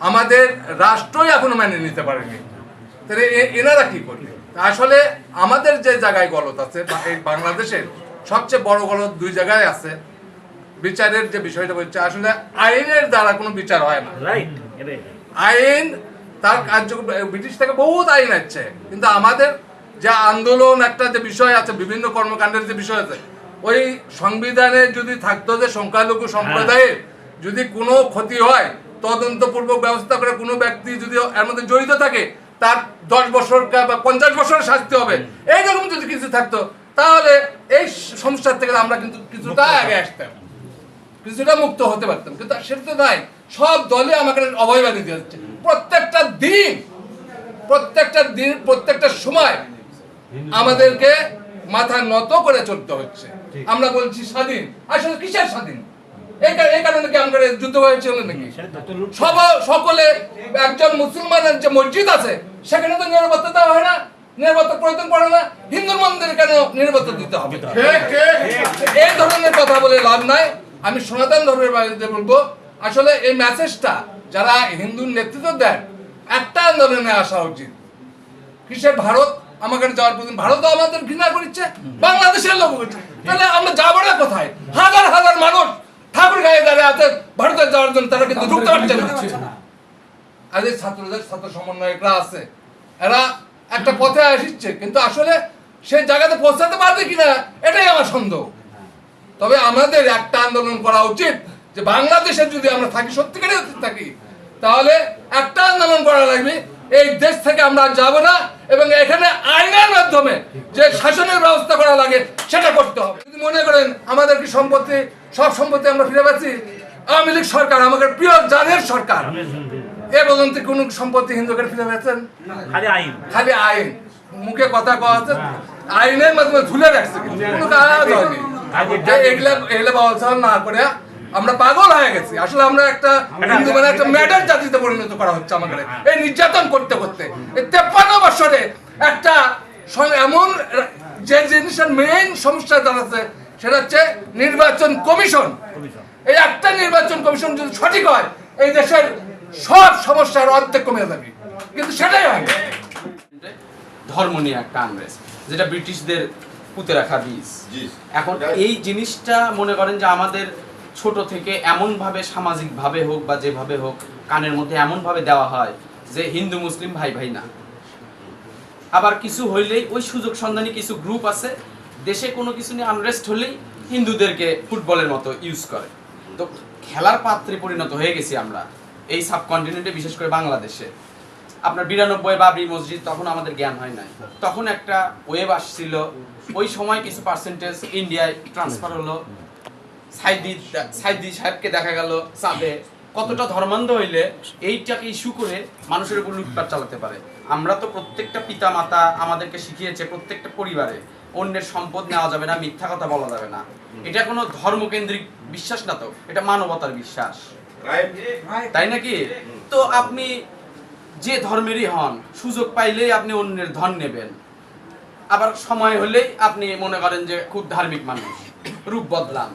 আমাদের রাষ্ট্রই এখনও মেনে নিতে পারেনি। তাহলে এনারা কি করবে? আসলে আমাদের যে জায়গায় গলত আছে এই বাংলাদেশের সবচেয়ে বড় গলত দুই জায়গায় আছে। বিচারের যে বিষয়টা বলছে আসলে আইনের দ্বারা কোনো বিচার হয় না। আইন তার কার্য ব্রিটিশ থেকে বহুত আইন আছে। কিন্তু আমাদের যে আন্দোলন একটা যে বিষয় আছে বিভিন্ন কর্মকাণ্ডের যে বিষয় আছে ওই সংবিধানে যদি থাকতো যে সংখ্যালঘু সম্প্রদায়ের যদি কোনো ক্ষতি হয় তদন্তপূর্বক ব্যবস্থা করে কোনো ব্যক্তি যদি এর মধ্যে জড়িত থাকে তার দশ বছর বা পঞ্চাশ বছরের শাস্তি হবে। এইরকম যদি কিছু থাকতো তাহলে এই সমস্যার থেকে আমরা কিন্তু কিছুটা আগে আসতাম। কিছুটা মুক্ত হতে পারতাম। কিন্তু সেটা তো নাই। সব দলে আমাকে অবহেলা দিতে হচ্ছে প্রত্যেকটা দিন প্রত্যেকটা দিন প্রত্যেকটা সময় আমাদেরকে মাথা নত করে চলতে হচ্ছে। আমরা বলছি স্বাধীন। আসলে কিসের স্বাধীন? এই কারণে কি আমাদের যুদ্ধ হয়েছিল নাকি? সেটা তো লুট সব সকলে একজন মুসলমানের যে মসজিদ আছে সেখানে তো নিরাপত্তা দেওয়া হয় না নিরাপত্তা প্রয়োজন পড়ে না। হিন্দু মন্দিরে কেন নিরাপত্তা দিতে হবে? এই ধরনের কথা বলে লাভ নাই। আমি সনাতন ধর্মের বাড়িতে বলব আসলে এই মেসেজটা যারা হিন্দু নেতৃত্ব দেন একটা আন্দোলনে আসা উচিত। কিসের ভারত? আমাকে যাওয়ার প্রয়োজন ভারতও আমাদের ঘৃণা করছে বাংলাদেশের লোক করছে তাহলে আমরা যাব না কোথায়? হাজার হাজার মানুষ ঠাকুর গায়ে দাঁড়িয়ে আছে ভারতে যাওয়ার জন্য তারা কিন্তু ঢুকতে পারছে না। আজ এই ছাত্রদের ছাত্র সমন্বয়করা আছে। এরা একটা পথে আসছে কিন্তু আসলে সেই জায়গাতে পৌঁছাতে পারবে কিনা এটাই আমার সন্দেহ। তবে আমাদের একটা আন্দোলন করা উচিত যে বাংলাদেশে যদি আমরা থাকি সত্যিকারে থাকি তাহলে একটা আন্দোলন করা লাগবে। এই দেশ থেকে আমরা যাব না এবং এখানে আইনের মাধ্যমে যে শাসনের ব্যবস্থা করা লাগে সেটা করতে হবে। যদি মনে করেন আমাদের কি সম্পত্তি সব সম্পত্তি আমরা ফিরে পাচ্ছি আওয়ামী লীগ সরকার আমাদের প্রিয় জানের সরকার এ পর্যন্ত কোন সম্পত্তি হিন্দুকে ফিরে পেয়েছেন? খালি আইন। খালি আইন। মুখে কথা কওয়া হচ্ছে আইনের মাধ্যমে ঝুলে রাখছে কিন্তু কোনো কাজ হয়নি। এগুলা এগুলা ব্যবস্থা না করে আমরা পাগল। হয়ে গেছি। আসলে আমরা একটা হিন্দু মানে একটা ম্যাডার জাতিতে পরিণত করা হচ্ছে আমাদের। এই নির্যাতন করতে করতে এই তেপ্পান্ন বছরে একটা এমন যে জিনিসের মেইন সমস্যা দাঁড়াচ্ছে সেটা হচ্ছে নির্বাচন কমিশন। এই একটা নির্বাচন কমিশন যদি সঠিক হয় এই দেশের সব সমস্যার অর্ধেক কমে যাবে। কিন্তু সেটাই হয় ধর্ম নিয়ে একটা আনরেস যেটা ব্রিটিশদের পুঁতে রাখা বীজ। এখন এই জিনিসটা মনে করেন যে আমাদের ছোট থেকে এমনভাবে সামাজিকভাবে হোক বা যেভাবে হোক কানের মধ্যে এমনভাবে দেওয়া হয় যে হিন্দু, মুসলিম ভাই ভাই না। আবার কিছু হইলেই ওই সুযোগ সন্ধানী কিছু গ্রুপ আছে, দেশে কোনো কিছু নিয়ে আনরেস্ট হলেই হিন্দুদেরকে ফুটবলের মতো ইউজ করে। তো খেলার পাত্রে পরিণত হয়ে গেছি আমরা এই সাবকন্টিনেন্টে বিশেষ করে বাংলাদেশে। আপনার বিরানব্বই বাবরি মসজিদ, তখন আমাদের জ্ঞান হয় নাই। তখন একটা ওয়েব আসছিল, ওই সময় কিছু পার্সেন্টেজ ইন্ডিয়ায় ট্রান্সফার হলো। সাইদি সাহেবকে দেখা গেল চাঁদে কতটা ধর্মান্ধ হইলে এইটাকে ইস্যু করে মানুষের উপর লুটপাট চালাতে পারে। আমরা তো প্রত্যেকটা পিতা মাতা আমাদেরকে শিখিয়েছে প্রত্যেকটা পরিবারে, অন্যের সম্পদ নেওয়া যাবে না, মিথ্যা কথা বলা যাবে না। এটা কোনো ধর্মকেন্দ্রিক বিশ্বাস না তো, এটা মানবতার বিশ্বাস। তাই নাকি? তো আপনি যে ধর্মেরই হন, সুযোগ পাইলেই আপনি অন্যের ধন নেবেন। আবার সময় হলেই আপনি মনে করেন যে খুব ধার্মিক মানুষ, রূপ বদলান।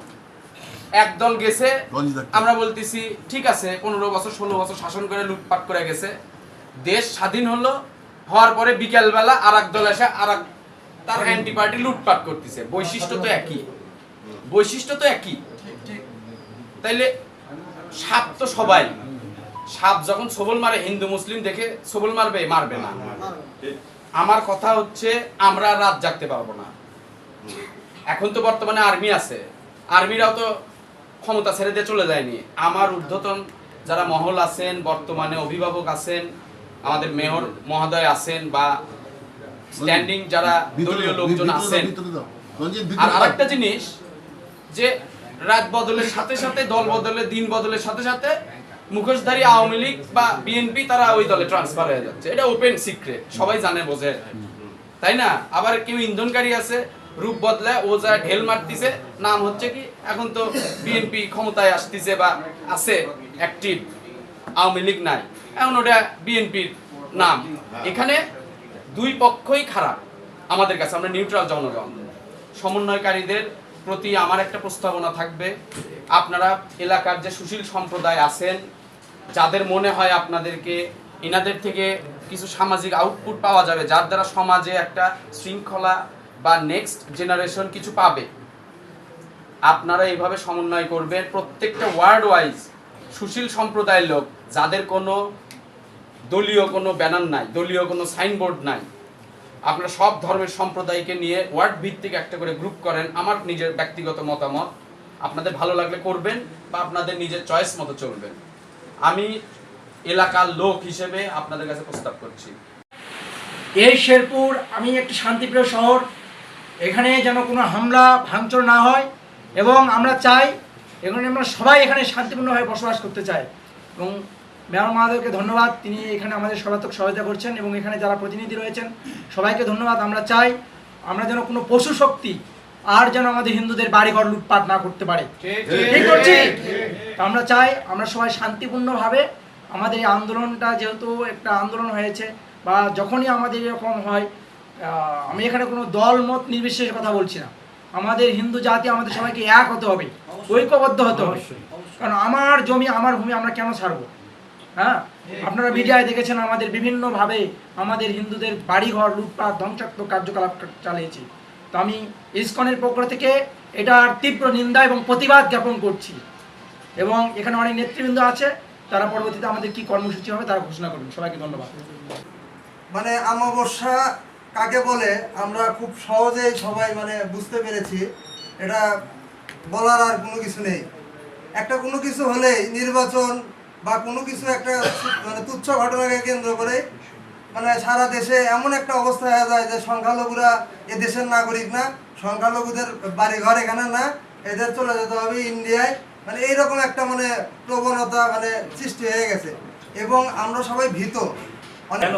একদল গেছে। আমরা বলতেছি ঠিক আছে পনেরো বছর ষোলো বছর শাসন করে লুটপাট করে গেছে। দেশ স্বাধীন হলো হওয়ার পরে বিকেলবেলা আর এক দল এসে আর এক তার অ্যান্টি পার্টি লুটপাট করতেছে। বৈশিষ্ট্য তো একই। বৈশিষ্ট্য তো একই। তাইলে সাপ তো সবাই। সাপ যখন সবল মারে হিন্দু মুসলিম দেখে সবল মারবে মারবে না। আমার কথা হচ্ছে আমরা আর রাত জাগতে পারব না। এখন তো বর্তমানে আর্মি আছে। আর্মিরাও তো ক্ষমতা ছেড়ে দিয়ে চলে যায়নি। আমার ঊর্ধ্বতন যারা মহল আছেন বর্তমানে অভিভাবক আছেন আমাদের মেয়র মহোদয় আছেন বা স্ট্যান্ডিং যারা দলীয় লোকজন আছেন। আর আরেকটা জিনিস যে রাত বদলের সাথে সাথে দল বদলের দিন বদলের সাথে সাথে মুখোশধারী আওয়ামী লীগ বা বিএনপি তারা ওই দলে ট্রান্সফার হয়ে যাচ্ছে। এটা ওপেন সিক্রেট সবাই জানে বোঝে। তাই না? আবার কেউ ইন্ধনকারী আছে রূপ বদলায়, ও যা ঢেল মারতিছে, নাম হচ্ছে কি, এখন তো বিএনপি ক্ষমতায় আসতেছে বা আছে অ্যাক্টিভ আওয়ামী লীগ নাই। এখন ওটা বিএনপির নাম। এখানে দুই পক্ষই খারাপ, আমাদের কাছে, আমরা নিউট্রাল জনগণ। সমন্বয়কারীদের প্রতি আমার একটা প্রস্তাবনা থাকবে। আপনারা এলাকার যে সুশীল সম্প্রদায় আছেন, যাদের মনে হয় আপনাদেরকে, এনাদের থেকে কিছু সামাজিক আউটপুট পাওয়া যাবে, যার দ্বারা সমাজে একটা শৃঙ্খলা বা নেক্সট জেনারেশন কিছু পাবে। আপনারা এইভাবে সমন্বয় করবেন। প্রত্যেকটা ওয়ার্ড ওয়াইজ সুশীল সম্প্রদায়ের লোক, যাদের কোনো দলীয় কোনো ব্যানার নাই, দলীয় কোনো সাইনবোর্ড নাই, আপনারা সব ধর্মের সম্প্রদায়কে নিয়ে ওয়ার্ড ভিত্তিক একটা করে গ্রুপ করেন। আমার নিজের ব্যক্তিগত মতামত, আপনাদের ভালো লাগলে করবেন বা আপনাদের নিজের চয়েস মতো চলবেন। আমি এলাকার লোক হিসেবে আপনাদের কাছে প্রস্তাব করছি। এই শেরপুর, আমি একটি শান্তিপ্রিয় শহর এখানে যেন কোনো হামলা, ভাঙচুর না হয় এবং আমরা চাই এখানে আমরা সবাই এখানে শান্তিপূর্ণভাবে বসবাস করতে চাই। এবং মেয়র মহাদেবকে ধন্যবাদ, তিনি এখানে আমাদের সর্বাত্মক সহায়তা করছেন এবং এখানে যারা প্রতিনিধি রয়েছেন, সবাইকে ধন্যবাদ। আমরা চাই আমরা যেন কোনো পশু শক্তি আর যেন আমাদের হিন্দুদের বাড়িঘর লুটপাট না করতে পারে। আমরা চাই আমরা সবাই শান্তিপূর্ণভাবে আমাদের এই আন্দোলনটা যেহেতু একটা আন্দোলন হয়েছে বা যখনই আমাদের এরকম হয় আমি এখানে কোনো দল মত নির্বিশেষে কথা বলছি না। আমাদের হিন্দু জাতি আমাদের সবাইকে এক হতে হবে ঐক্যবদ্ধ হতে হবে। কারণ আমার জমি আমার ভূমি আমরা কেন ছাড়বো? হ্যাঁ। আপনারা মিডিয়ায় দেখেছেন আমাদের বিভিন্নভাবে আমাদের হিন্দুদের বাড়িঘর লুটপাট ধ্বংসাত্মক কার্যকলাপ চালিয়েছি। তো আমি ইসকনের পক্ষ থেকে এটার তীব্র নিন্দা এবং প্রতিবাদ জ্ঞাপন করছি। এবং এখানে অনেক নেতৃবৃন্দ আছে তারা পরবর্তীতে আমাদের কি কর্মসূচি হবে তারা ঘোষণা করবেন। সবাইকে ধন্যবাদ। মানে অমাবস্যা কাকে বলে, আমরা খুব সহজেই সবাই মানে বুঝতে পেরেছি। এটা বলার আর কোনো কিছু নেই। একটা কোনো কিছু হলেই নির্বাচন বা কোনো কিছু একটা মানে তুচ্ছ ঘটনাকে কেন্দ্র করে মানে সারা দেশে এমন একটা অবস্থা হয়ে যায় যে সংখ্যালঘুরা এ দেশের নাগরিক না, সংখ্যালঘুদের বাড়ি ঘর এখানে না, এদের চলে যেতে হবে ইন্ডিয়ায়। মানে এইরকম একটা মানে প্রবণতা মানে সৃষ্টি হয়ে গেছে। এবং আমরা সবাই ভীত। অনেক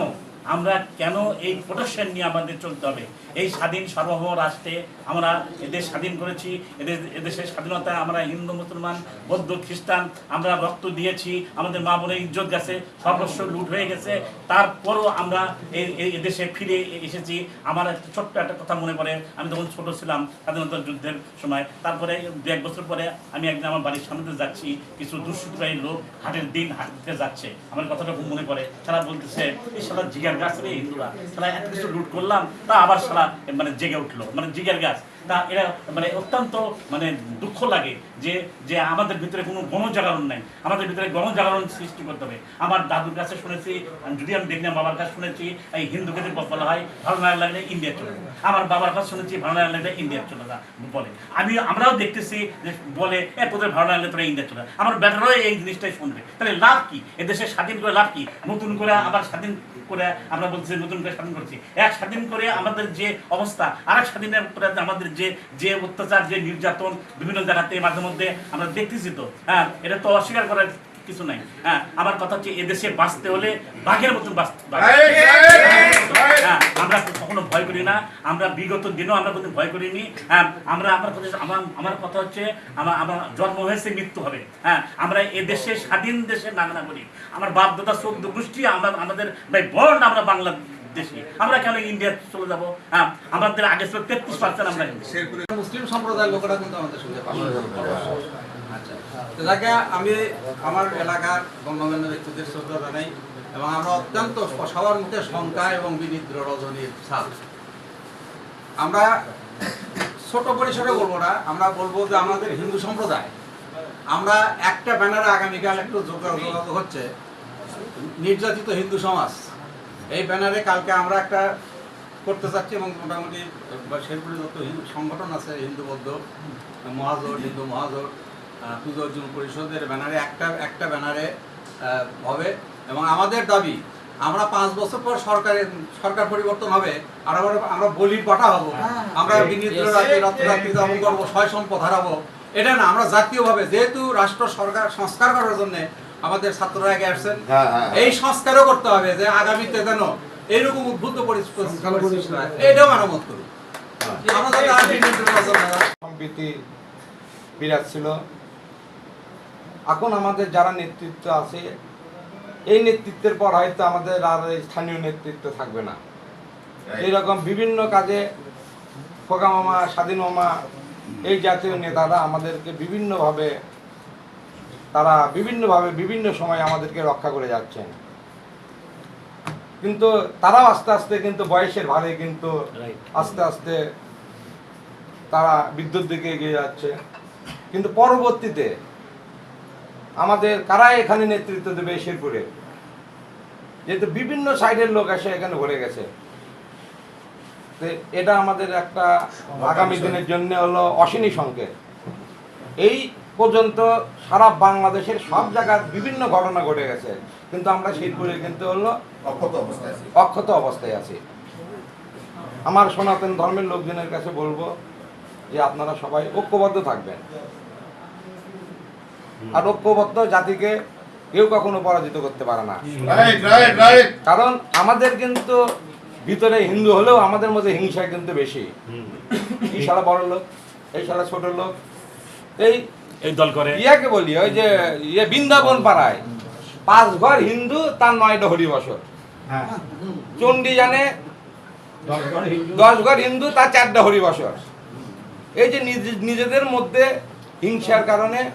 আমরা কেন এই প্রোটেকশন নিয়ে আমাদের চলতে হবে? এই স্বাধীন সার্বভৌম রাষ্ট্রে আমরা এদেশ স্বাধীন করেছি এদের এদেশের স্বাধীনতা, আমরা হিন্দু, মুসলমান, বৌদ্ধ, খ্রিস্টান, আমরা রক্ত দিয়েছি, আমাদের মা বোনের ইজ্জত গেছে, সর্বস্ব লুট হয়ে গেছে। তারপরও আমরা এই এই দেশে ফিরে এসেছি। আমার ছোট্ট একটা কথা মনে পড়ে। আমি তখন ছোট ছিলাম স্বাধীনতা যুদ্ধের সময়। তারপরে দু এক বছর পরে আমি একদিন আমার বাড়ির সামনে যাচ্ছি। কিছু দুষ্কৃতকারী লোক হাটের দিন হাঁটতে যাচ্ছে। আমার কথাটা খুব মনে পড়ে। তারা বলতেছে, এই সালা জিগার গাছ নেই হিন্দুরা তাহলে এত কিছু লুট করলাম, তা আবার সারা মানে জেগে উঠল মানে জিগার গাছ। তা এরা মানে অত্যন্ত মানে দুঃখ লাগে যে যে আমাদের ভিতরে কোনো গণজাগরণ নাই। আমাদের ভিতরে গণজাগরণ সৃষ্টি করতে হবে। আমার দাদুর কাছে শুনেছি যদি আমি দেখি বাবার কাছে শুনেছি, এই হিন্দুকে যদি বলা হয় ভালো না লাগলে ইন্ডিয়া চলে আমার বাবার কাছে শুনেছি ভালো না লাগলে ইন্ডিয়া চলে যা বলে। আমি, আমরাও দেখতেছি যে বলে, এ, তোদের ভালো না লাগলে তোরা ইন্ডিয়া চলে যা। আমার বেটারও এই জিনিসটাই শুনবে। তাহলে লাভ কি? এদেশে স্বাধীন করে লাভ কি? নতুন করে আবার স্বাধীন করে আমরা বলছি, নতুন করে স্বাধীন করছি। এক স্বাধীন করে আমাদের যে অবস্থা আর এক স্বাধীনের আমাদের যে যে অত্যাচার যে নির্যাতন বিভিন্ন জায়গাতে মাঝে মধ্যে আমরা দেখতেছি তো। হ্যাঁ এটা তো অস্বীকার করার কিছু নাই। হ্যাঁ আমার কথা হচ্ছে এদেশে বাঁচতে হলে বাঘের মতন হ্যাঁ আমরা কখনো ভয় করি না। আমরা বিগত দিনও আমরা কোনো ভয় করিনি। হ্যাঁ আমরা আমার কথা আমার আমার কথা হচ্ছে আমার আমার জন্ম হয়েছে মৃত্যু হবে। হ্যাঁ আমরা এদেশে স্বাধীন দেশে নাগনা করি আমার বাপ দাদা চোদ্দ গোষ্ঠী আমরা আমাদের ভাই বর্ণ আমরা বাংলা দেশি। আমরা কেন ইন্ডিয়া চলে যাব? হ্যাঁ আমাদের আগে ছিল তেত্রিশ পার্সেন্ট আমরা মুসলিম সম্প্রদায়ের লোকেরা কিন্তু আমাদের সঙ্গে আচ্ছা। আমি, আমার এলাকার গণ্যমান্য ব্যক্তিদের শ্রদ্ধা জানাই এবং আমরা অত্যন্ত সবার মুখে শঙ্কা এবং বিনিদ্র রজনীর ছাপ। আমরা ছোট পরিসরে বলব না, আমরা বলব যে আমাদের হিন্দু সম্প্রদায়, আমরা একটা ব্যানারে আগামীকাল একটু যোগা- যোগাযোগ হচ্ছে। নির্যাতিত হিন্দু সমাজ। এই ব্যানারে কালকে আমরা একটা করতে চাচ্ছি এবং মোটামুটি শেরপুরে যত হিন্দু সংগঠন আছে হিন্দু বৌদ্ধ মহাজোট হিন্দু মহাজোট পুজো অর্জুন পরিষদের ব্যানারে একটা একটা ব্যানারে হবে এবং আমাদের দাবি আমরা পাঁচ বছর পর সরকারের সরকার পরিবর্তন হবে আর আমরা আমরা বলির পাঠা হব। আমরা বিনিদ্র রাতে যাপন করব ছয় সম্পদ হারাবো। এটা না আমরা জাতীয়ভাবে যেহেতু রাষ্ট্র সরকার সংস্কার করার জন্য আমাদের ছাত্ররা আগে আসছেন। এই সংস্কারও করতে হবে যে আগামীতে যেন এইরকম হয়। এটাও হয়। সম্প্রীতি বিরাট ছিল। এখন আমাদের যারা নেতৃত্ব আছে এই নেতৃত্বের পর হয়তো আমাদের আর এই স্থানীয় নেতৃত্ব থাকবে না। এইরকম বিভিন্ন কাজে ফোকা মামা স্বাধীন মামা এই জাতীয় নেতারা আমাদেরকে বিভিন্নভাবে তারা বিভিন্নভাবে বিভিন্ন সময় আমাদেরকে রক্ষা করে যাচ্ছেন। কিন্তু তারাও আস্তে আস্তে কিন্তু বয়সের ভারে কিন্তু আস্তে আস্তে তারা বিদ্যুৎ দিকে এগিয়ে যাচ্ছে। কিন্তু পরবর্তীতে আমাদের কারা এখানে নেতৃত্ব দেবে শেরপুরে? যেহেতু বিভিন্ন সাইডের লোক এসে এখানে ভরে গেছে। এটা আমাদের একটা আগামী দিনের জন্য হলো অশনি সংকেত। এই পর্যন্ত সারা বাংলাদেশের সব জায়গার বিভিন্ন ঘটনা ঘটে গেছে। কিন্তু আমরা শেরপুরে কিন্তু হলো অক্ষত অবস্থায় আছি। আমার সনাতন ধর্মের লোকজনের কাছে বলব যে আপনারা সবাই ঐক্যবদ্ধ থাকবেন। আর ঐক্যবদ্ধ জাতিকে কেউ কখনো পরাজিত করতে পারে না। কারণ আমাদের কিন্তু ভিতরে হিন্দু হলেও আমাদের মধ্যে হিংসা কিন্তু বেশি। এই সারা বড় লোক এই সারা ছোট লোক এই এই দল করে। ইয়াকে বলি ওই যে ইয়ে বৃন্দাবন পাড়ায়। পাঁচ ঘর হিন্দু তার নয়টা হরি বছর চণ্ডী জানে দশ ঘর হিন্দু। তার চারটা হরি বছর এই যে নিজ- নিজেদের মধ্যে হিংসার কারণে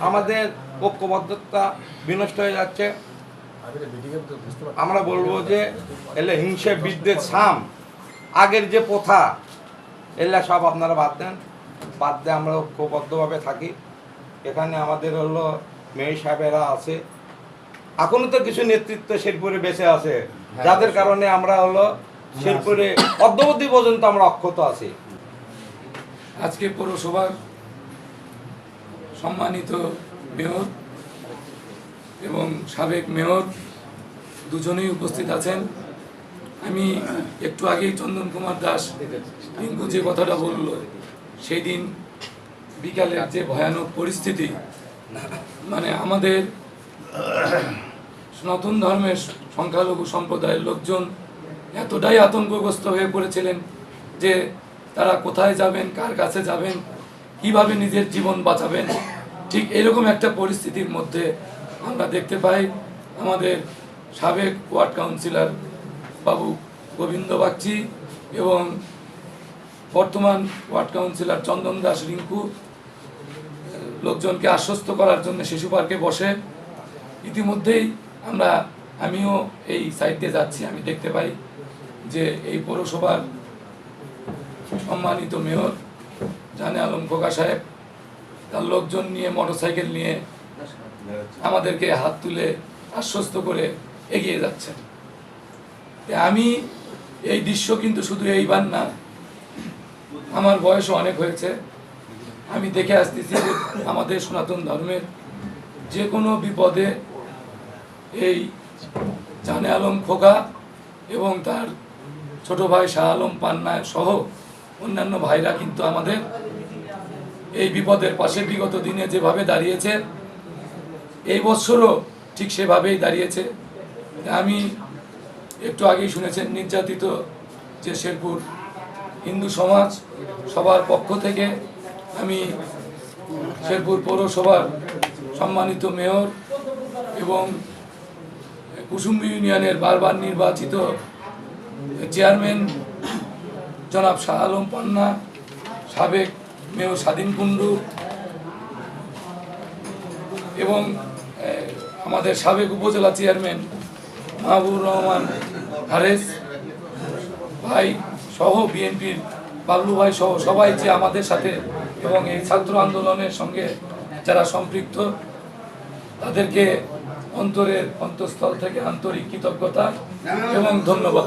আমাদের ঐক্যবদ্ধতা বিনষ্ট হয়ে যাচ্ছে। আমরা বলব যে এলে হিংসা বিদ্বেষ সাম আগের যে প্রথা এগুলা সব আপনারা বাদ দেন। বাদ দিয়ে আমরা ঐক্যবদ্ধভাবে থাকি। এখানে আমাদের হলো মেয়ে সাহেবেরা আছে। এখনও তো কিছু নেতৃত্ব শেরপুরে বেঁচে আছে। যাদের কারণে আমরা হলো শেরপুরে অদ্যবধি পর্যন্ত আমরা অক্ষত আছি। আজকে পৌরসভার সম্মানিত মেয়র এবং সাবেক মেয়র দুজনেই উপস্থিত আছেন। আমি একটু আগেই চন্দন কুমার দাস রিঙ্কু যে কথাটা বলল সেই দিন বিকালের যে ভয়ানক পরিস্থিতি মানে আমাদের সনাতন ধর্মের সংখ্যালঘু সম্প্রদায়ের লোকজন এতটাই আতঙ্কগ্রস্ত হয়ে পড়েছিলেন যে তারা কোথায় যাবেন, কার কাছে যাবেন, কীভাবে নিজের জীবন বাঁচাবেন, ঠিক এরকম একটা পরিস্থিতির মধ্যে আমরা দেখতে পাই আমাদের সাবেক ওয়ার্ড কাউন্সিলর বাবু গোবিন্দ বাগচি এবং বর্তমান ওয়ার্ড কাউন্সিলর চন্দন দাস রিঙ্কু। লোকজনকে আশ্বস্ত করার জন্য শিশু পার্কে বসে ইতিমধ্যেই আমরা, আমিও এই সাইড দিয়ে যাচ্ছি। আমি দেখতে পাই যে এই পৌরসভার সম্মানিত মেয়র জানে আলম খোকা সাহেব, তার লোকজন নিয়ে, মোটরসাইকেল নিয়ে আমাদেরকে হাত তুলে আশ্বস্ত করে এগিয়ে যাচ্ছেন। আমি এই দৃশ্য কিন্তু শুধু এইবার না, আমার বয়সও অনেক হয়েছে। আমি দেখে আসতেছি যে আমাদের সনাতন ধর্মের যে কোনো বিপদে এই জানে আলম খোকা এবং তার ছোট ভাই শাহ আলম পান্না সহ অন্যান্য ভাইরা কিন্তু আমাদের এই বিপদের পাশে বিগত দিনে যেভাবে দাঁড়িয়েছে, এই বছরও ঠিক সেভাবেই দাঁড়িয়েছে। আমি একটু আগেই শুনেছেন নির্যাতিত যে শেরপুর হিন্দু সমাজ সবার পক্ষ থেকে আমি শেরপুর পৌরসভার সম্মানিত মেয়র এবং কুসুম্বি ইউনিয়নের বারবার নির্বাচিত চেয়ারম্যান জনাব শাহ আলম পান্না, সাবেক মেয়র স্বাধীন কুণ্ডু এবং আমাদের সাবেক উপজেলা চেয়ারম্যান মাহবুব রহমান হারেস ভাই সহ বিএনপির বাবলু ভাই সহ সবাই যে আমাদের সাথে এবং এই ছাত্র আন্দোলনের সঙ্গে যারা সম্পৃক্ত, তাদেরকে অন্তরের অন্তঃস্থল থেকে আন্তরিক কৃতজ্ঞতা এবং ধন্যবাদ।